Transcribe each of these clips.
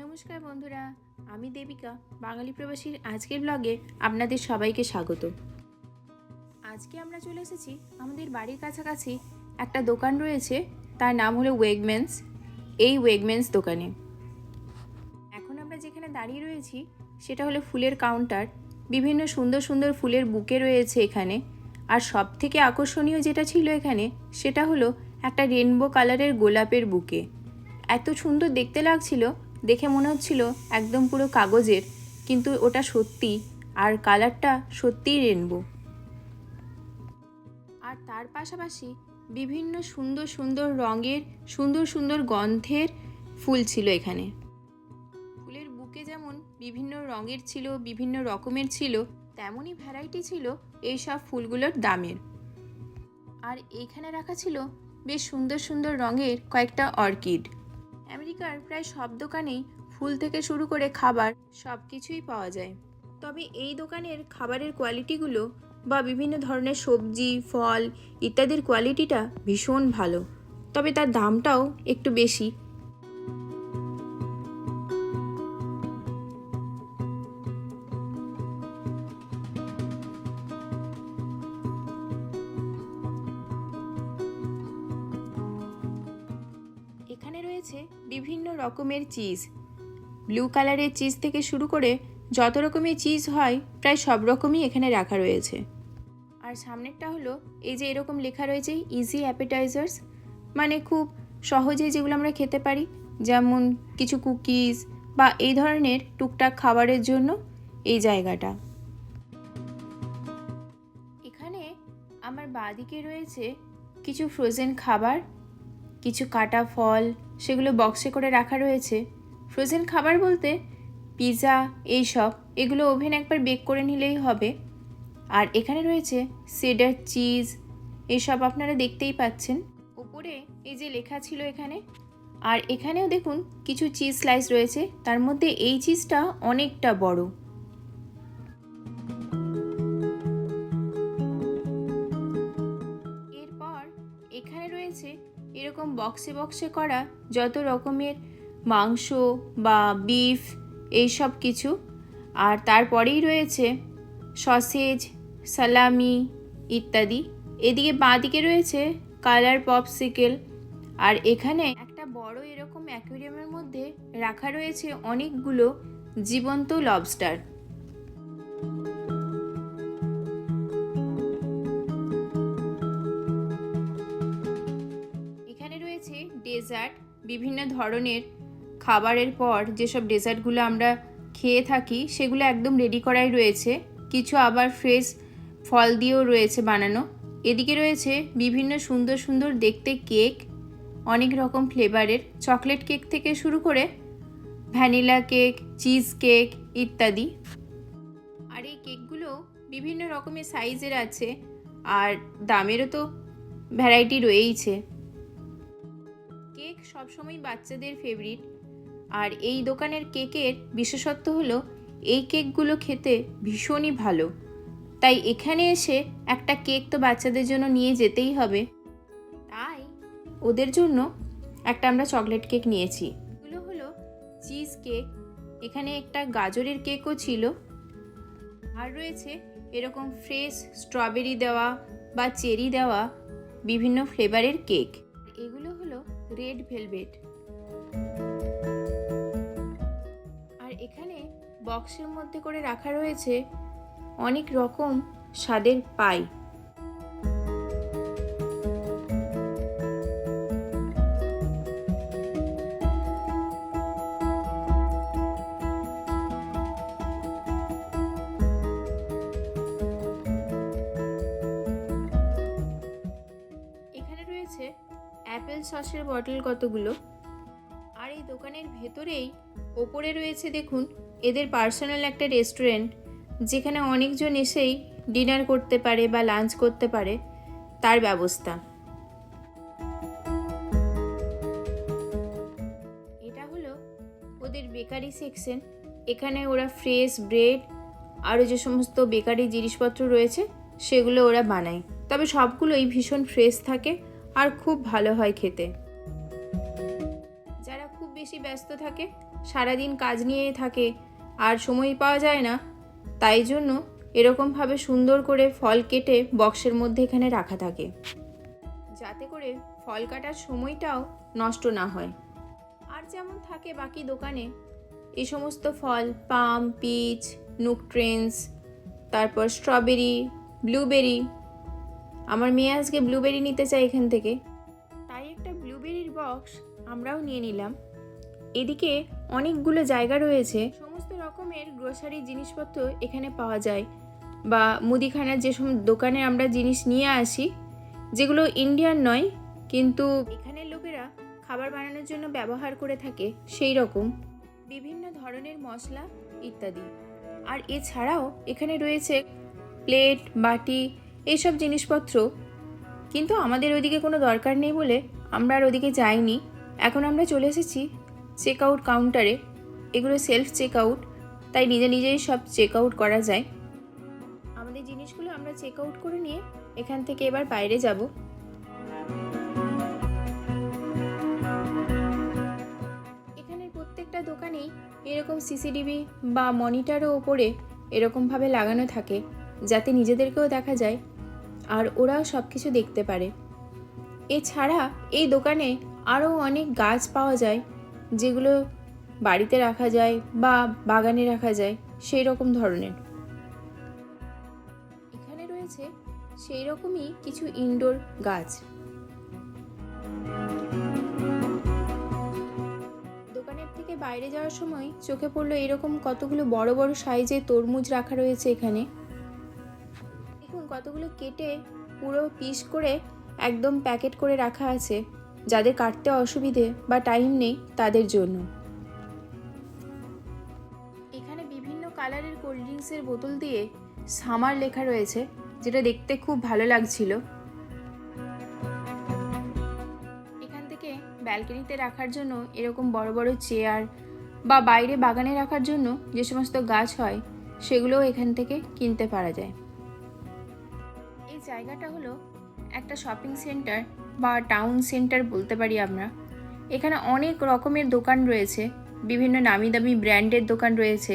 নমস্কার বন্ধুরা, আমি দেবিকা, বাঙালি প্রবাসীর আজকের ব্লগে আপনাদের সবাইকে স্বাগত। আজকে আমরা চলে এসেছি আমাদের বাড়ির কাছাকাছি একটা দোকান রয়েছে, তার নাম হলো ওয়েগমেন্স এই ওয়েগমেন্স দোকানে। এখন আমরা যেখানে দাঁড়িয়ে রয়েছি, সেটা হলো ফুলের কাউন্টার বিভিন্ন সুন্দর সুন্দর ফুলের বুকে রয়েছে এখানে, আর সব থেকে আকর্ষণীয় যেটা ছিল এখানে, সেটা হলো একটা রেনবো কালারের গোলাপের বুকে। এত সুন্দর দেখতে লাগছিল দেখে মনে হচ্ছিল একদম পুরো কাগজের, কিন্তু ওটা সত্যি আর কালারটা সত্যিই রেনবো আর তার পাশাপাশি বিভিন্ন সুন্দর সুন্দর রঙের, সুন্দর সুন্দর গন্ধের ফুল ছিল এখানে। ফুলের বুকে যেমন বিভিন্ন রঙের ছিল, বিভিন্ন রকমের ছিল তেমনই ভ্যারাইটি ছিল এই সব ফুলগুলোর দামের। আর এইখানে রাখা ছিল বেশ সুন্দর সুন্দর রঙের কয়েকটা অর্কিড। আমেরিকার প্রায় সব দোকানেই ফুল থেকে শুরু করে খাবার সব কিছুই পাওয়া যায়। তবে এই দোকানের খাবারের কোয়ালিটিগুলো বা বিভিন্ন ধরনের সবজি, ফল ইত্যাদির কোয়ালিটিটা ভীষণ ভালো। তবে তার দামটাও একটু বেশি। রয়েছে বিভিন্ন রকমের চিজ। ব্লু কালারের চিজ থেকে শুরু করে যত রকমের চিজ হয়, প্রায় সব রকমই এখানে রাখা রয়েছে। আর সামনেরটা হলো, এই যে এরকম লেখা রয়েছে ইজি অ্যাপেটাইজার্স মানে খুব সহজেই যেগুলো আমরা খেতে পারি, যেমন কিছু কুকিজ বা এই ধরনের টুকটাক খাবারের জন্য এই জায়গাটা। এখানে আমার বাঁদিকে রয়েছে কিছু ফ্রোজেন খাবার, কিছু কাটা ফল সেগুলো বক্সে করে রাখা রয়েছে। ফ্রোজেন খাবার বলতে পিৎজা এইসব, এগুলো ওভেন একবার বেক করে নিলেই হবে। আর এখানে রয়েছে সেডার চিজ এসব আপনারা দেখতেই পাচ্ছেন। উপরে এই যে লেখা ছিল এখানে, আর এখানেও দেখুন কিছু চিজ স্লাইস রয়েছে, তার মধ্যে এই চিজটা অনেকটা বড়। বক্সে বক্সে করা যত রকমের মাংস বা বিফ এইসব কিছু। আর তারপরেই রয়েছে সসেজ সালামি ইত্যাদি। এদিকে বাঁদিকে রয়েছে কালার পপসিকেল আর এখানে একটা বড় এরকম অ্যাকুরিয়ামের মধ্যে রাখা রয়েছে অনেকগুলো জীবন্ত লবস্টার রয়েছে ডেজার্ট বিভিন্ন ধরনের খাবারের পর যেসব ডেজার্টগুলো আমরা খেয়ে থাকি, সেগুলো একদম রেডি করাই রয়েছে। কিছু আবার ফ্রেশ ফল দিয়েও রয়েছে বানানো। এদিকে রয়েছে বিভিন্ন সুন্দর সুন্দর দেখতে কেক অনেক রকম ফ্লেভারের চকলেট কেক থেকে শুরু করে ভ্যানিলা কেক চিজ কেক ইত্যাদি। আর এই কেকগুলো বিভিন্ন রকমের সাইজের আছে, আর দামেরও তো ভ্যারাইটি রয়েইছে। কেক সবসময় বাচ্চাদের ফেভারিট আর এই দোকানের কেকের বিশেষত্ব হলো, এই কেকগুলো খেতে ভীষণই ভালো। তাই এখানে এসে একটা কেক তো বাচ্চাদের জন্য নিয়ে যেতেই হবে। তাই ওদের জন্য একটা আমরা চকলেট কেক নিয়েছি। এগুলো হলো চিজ কেক এখানে একটা গাজরের কেকও ছিল। আর রয়েছে এরকম ফ্রেশ স্ট্রবেরি দেওয়া বা চেরি দেওয়া বিভিন্ন ফ্লেভারের কেক রেড ভেলভেট আর এখানে বক্সের মধ্যে করে রাখা রয়েছে অনেক রকম স্বাদের পাই অ্যাপেল সসের বটল কতগুলো? আর এই দোকানের ভেতরেই ওপরে রয়েছে দেখুন, এদের পার্সোনাল একটা রেস্টুরেন্ট, যেখানে অনেকজন এসেই ডিনার করতে পারে বা লাঞ্চ করতে পারে, তার ব্যবস্থা। এটা হলো ওদের বেকারি সেকশন, এখানে ওরা ফ্রেশ ব্রেড, আরও যে সমস্ত বেকারি জিনিসপত্র রয়েছে, সেগুলো ওরা বানায়। তবে সবগুলোই ভীষণ ফ্রেশ থাকে আর খুব ভালো হয় খেতে। যারা খুব বেশি ব্যস্ত থাকে, সারাদিন কাজ নিয়ে থাকে, আর সময় পাওয়া যায় না, তাই জন্য এরকমভাবে সুন্দর করে ফল কেটে বক্সের মধ্যে এখানে রাখা থাকে। যাতে করে ফল কাটার সময়টাও নষ্ট না হয়। আর যেমন থাকে বাকি দোকানে এই সমস্ত ফল, পাম, পিচ নুকট্রেন্স তারপর স্ট্রবেরি, ব্লুবেরি আমার মেয়ে আজকে ব্লুবেরি নিতে চাই এখান থেকে। তাই একটা ব্লুবেরির বক্স আমরাও নিয়ে নিলাম। এদিকে অনেকগুলো জায়গা রয়েছে। সমস্ত রকমের গ্রোসারি জিনিসপত্র এখানে পাওয়া যায়। বা মুদিখানার যেসব দোকানে আমরা জিনিস নিয়ে আসি, যেগুলো ইন্ডিয়ান নয়, কিন্তু এখানের লোকেরা খাবার বানানোর জন্য ব্যবহার করে থাকে, সেই রকম। বিভিন্ন ধরনের মশলা ইত্যাদি। আর এছাড়াও এখানে রয়েছে প্লেট বাটি এইসব জিনিসপত্র। কিন্তু আমাদের ওইদিকে কোনো দরকার নেই বলে আমরা আর ওদিকে যাইনি। এখন আমরা চলে এসেছি চেক আউট কাউন্টারে। এগুলো সেলফ চেক আউট তাই নিজে নিজেই সব চেক আউট করা যায়। আমাদের জিনিসগুলো আমরা চেক আউট করে নিয়ে এখান থেকে এবার বাইরে যাব। এখানের প্রত্যেকটা দোকানেই এরকম সিসিটিভি বা মনিটরও ওপরে এরকমভাবে লাগানো থাকে, যাতে নিজেদেরকেও দেখা যায়। আর ওরাও সব কিছু দেখতে পারে। এছাড়া এই দোকানে আরও অনেক গাছ পাওয়া যায়, যেগুলো বাড়িতে রাখা যায় বা বাগানে রাখা যায়, সেই রকম ধরনের। এখানে রয়েছে সেই রকমই কিছু ইনডোর গাছ। দোকানের থেকে বাইরে যাওয়ার সময় চোখে পড়ল এরকম কতগুলো বড় বড় সাইজে তরমুজ রাখা রয়েছে এখানে। কতগুলো কেটে পুরো পিস করে একদম প্যাকেট করে রাখা আছে, যাদের কাটতে অসুবিধে বা টাইম নেই তাদের জন্য। এখানে বিভিন্ন কালারের কোল্ড ড্রিঙ্কসের বোতল দিয়ে সামার লেখা রয়েছে, যেটা দেখতে খুব ভালো লাগছিল। এখান থেকে ব্যালকনিতে রাখার জন্য এরকম বড় বড় চেয়ার বা বাইরে বাগানে রাখার জন্য যে সমস্ত গাছ হয়, সেগুলোও এখান থেকে কিনতে পারা যায়। এই জায়গাটা হলো একটা শপিং সেন্টার বা টাউন সেন্টার বলতে পারি আমরা। এখানে অনেক রকমের দোকান রয়েছে, বিভিন্ন নামি দামি ব্র্যান্ডের দোকান রয়েছে।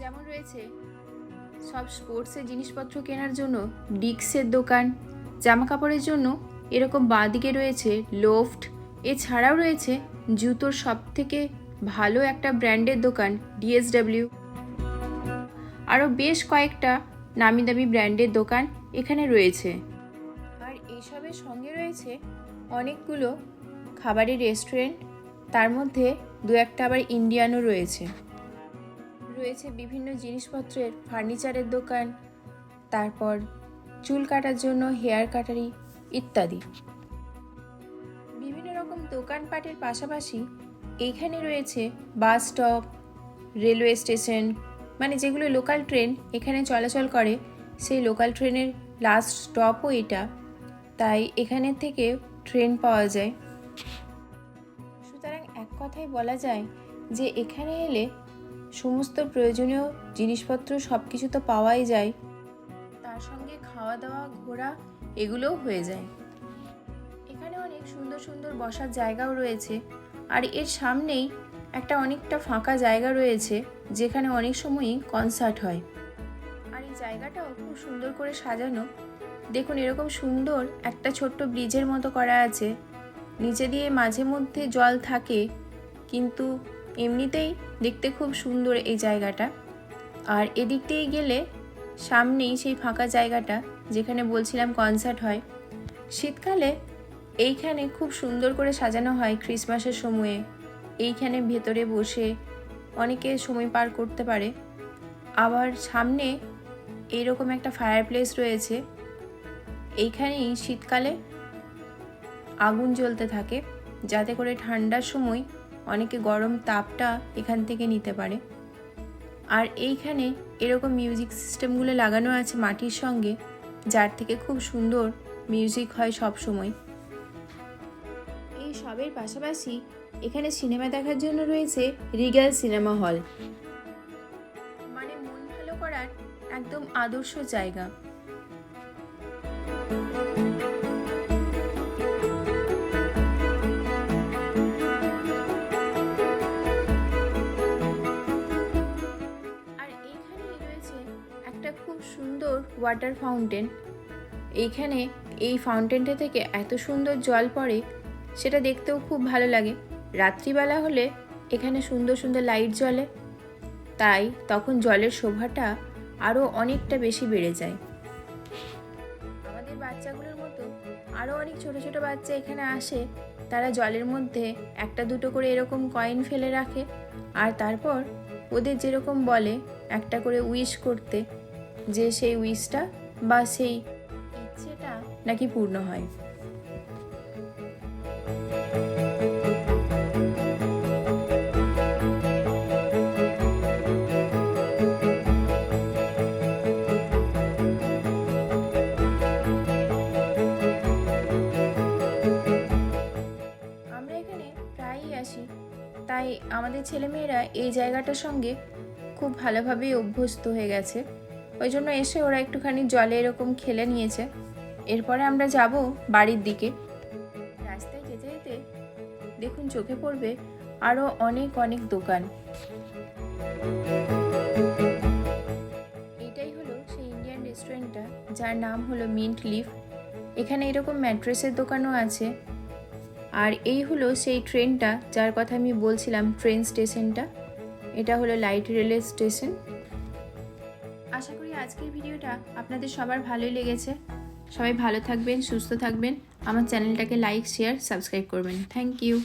যেমন রয়েছে সব স্পোর্টসের জিনিসপত্র কেনার জন্য ডিক্সের দোকান জামা কাপড়ের জন্য এরকম বাঁদিকে রয়েছে লোফট এছাড়াও রয়েছে জুতোর সব থেকে ভালো একটা ব্র্যান্ডের দোকান ডিএসডাব্লিউ আরও বেশ কয়েকটা নামি দামি ব্র্যান্ডের দোকান এখানে রয়েছে। আর এইসবের সঙ্গে রয়েছে অনেকগুলো খাবারের রেস্টুরেন্ট, তার মধ্যে দু একটা আবার ইন্ডিয়ানও রয়েছে। রয়েছে বিভিন্ন জিনিসপত্রের ফার্নিচারের দোকান, তারপর চুল কাটার জন্য হেয়ার কাটারি ইত্যাদি। বিভিন্ন রকম দোকানপাটের পাশাপাশি এইখানে রয়েছে বাস স্টপ, রেলওয়ে স্টেশন মানে যেগুলো লোকাল ট্রেন এখানে চলাচল করে, সেই লোকাল ট্রেনের লাস্ট স্টপও এটা। তাই এখানে থেকে ট্রেন পাওয়া যায়। সুতরাং এক কথায় বলা যায় যে এখানে এলে সমস্ত প্রয়োজনীয় জিনিসপত্র সব কিছু তো পাওয়াই যায়। তার সঙ্গে খাওয়া দাওয়া ঘোরা, এগুলোও হয়ে যায়। এখানে অনেক সুন্দর সুন্দর বসার জায়গাও রয়েছে। আর এর সামনেই একটা অনেকটা ফাঁকা জায়গা রয়েছে। যেখানে অনেক সময়ই কনসার্ট হয়। আর এই জায়গাটাও খুব সুন্দর করে সাজানো। দেখুন, এরকম সুন্দর একটা ছোট্ট ব্রিজের মতো করা আছে। নিচে দিয়ে মাঝে মধ্যে জল থাকে, কিন্তু এমনিতেই দেখতে খুব সুন্দর এই জায়গাটা। আর এদিক দিয়ে গেলে সামনেই সেই ফাঁকা জায়গাটা যেখানে বলছিলাম কনসার্ট হয়। শীতকালে এইখানে খুব সুন্দর করে সাজানো হয় ক্রিসমাসের সময়ে। এইখানে ভেতরে বসে অনেকে সময় পার করতে পারে। আবার সামনে এইরকম একটা ফায়ার প্লেস রয়েছে। এইখানেই শীতকালে আগুন জ্বলতে থাকে, যাতে করে ঠান্ডার সময় অনেকে গরম তাপটা এখান থেকে নিতে পারে। আর এইখানে এরকম মিউজিক সিস্টেমগুলো লাগানো আছে মাটির সঙ্গে, যার থেকে খুব সুন্দর মিউজিক হয় সব সময় এই সবের পাশাপাশি এখানে সিনেমা দেখার জন্য রয়েছে রিগাল সিনেমা হল। মানে মন ভালো করার একদম আদর্শ জায়গা। সুন্দর ওয়াটার ফাউন্টেন। এইখানে এই ফাউন্টেনটা থেকে এত সুন্দর জল পড়ে, সেটা দেখতেও খুব ভালো লাগে। রাত্রিবেলা হলে এখানে সুন্দর সুন্দর লাইট জ্বলে। তাই তখন জলের শোভাটা আরও অনেকটা বেশি বেড়ে যায়। আমাদের বাচ্চাগুলোর মতো আরও অনেক ছোট ছোট বাচ্চা এখানে আসে। তারা জলের মধ্যে একটা দুটো করে এরকম কয়েন ফেলে রাখে আর তারপর ওদের যেরকম বলে একটা করে উইশ করতে যে সেই উইশটা বা সেই ইচ্ছেটা নাকি পূর্ণ হয়। আসি তাই আমাদের ছেলেমেয়েরা এই জায়গাটার সঙ্গে খুব ভালোভাবেই অভ্যস্ত হয়ে গেছে। ওই জন্য এসে ওরা একটুখানি জলে এরকম খেলে নিয়েছে। এরপরে আমরা যাব বাড়ির দিকে। রাস্তায় যেতে যেতে দেখুন চোখে পড়বে আরও অনেক অনেক দোকান। এটাই হলো সেই ইন্ডিয়ান রেস্টুরেন্টটা, যার নাম হলো মিন্ট লিফ। এখানে এরকম ম্যাট্রেসের দোকানও আছে। আর এই হলো সেই ট্রেনটা, যার কথা আমি বলছিলাম, ট্রেন স্টেশনটা। এটা হলো লাইট রেলের স্টেশন। আশা করি আজকের ভিডিওটা আপনাদের সবার ভালোই লেগেছে। সবাই ভালো থাকবেন, সুস্থ থাকবেন। আমার চ্যানেলটাকে লাইক, শেয়ার, সাবস্ক্রাইব করবেন। Thank you.